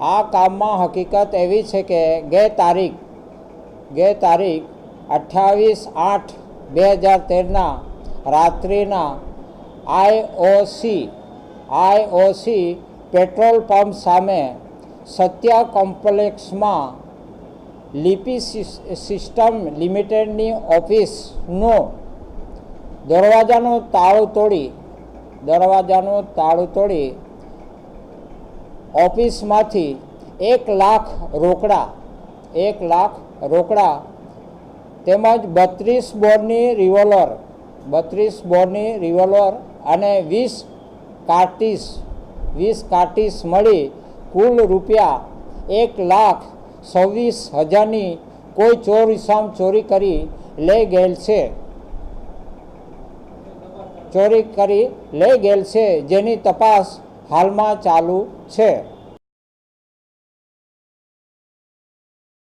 આ કામમાં હકીકત એવી છે કે ગે તારીખ ગે તારીખ અઠ્ઠાવીસ આઠ બે હજાર તેરના રાત્રિના આઈઓસી આઈઓસી પેટ્રોલ પંપ સામે સત્યા કોમ્પ્લેક્સમાં લિપી સિસ- સિસ્ટમ લિમિટેડની ઓફિસનો દરવાજાનું તાળું તોડી, દરવાજાનું તાળું તોડી ઓફિસમાંથી એક લાખ રોકડા, એક લાખ રોકડા, તેમજ બત્રીસ બોરની રિવોલ્વર, બત્રીસ બોરની રિવોલ્વર અને વીસ કાર્ટીસ વીસ કાર્ટીસ મળી કુલ રૂપિયા એક લાખ છવ્વીસ હજારની કોઈ ચોર ઇસામ ચોરી કરી લઈ ગયેલ છે. ચોરી કરી લઈ ગયેલ છે. જેની તપાસ હાલમાં ચાલુ છે.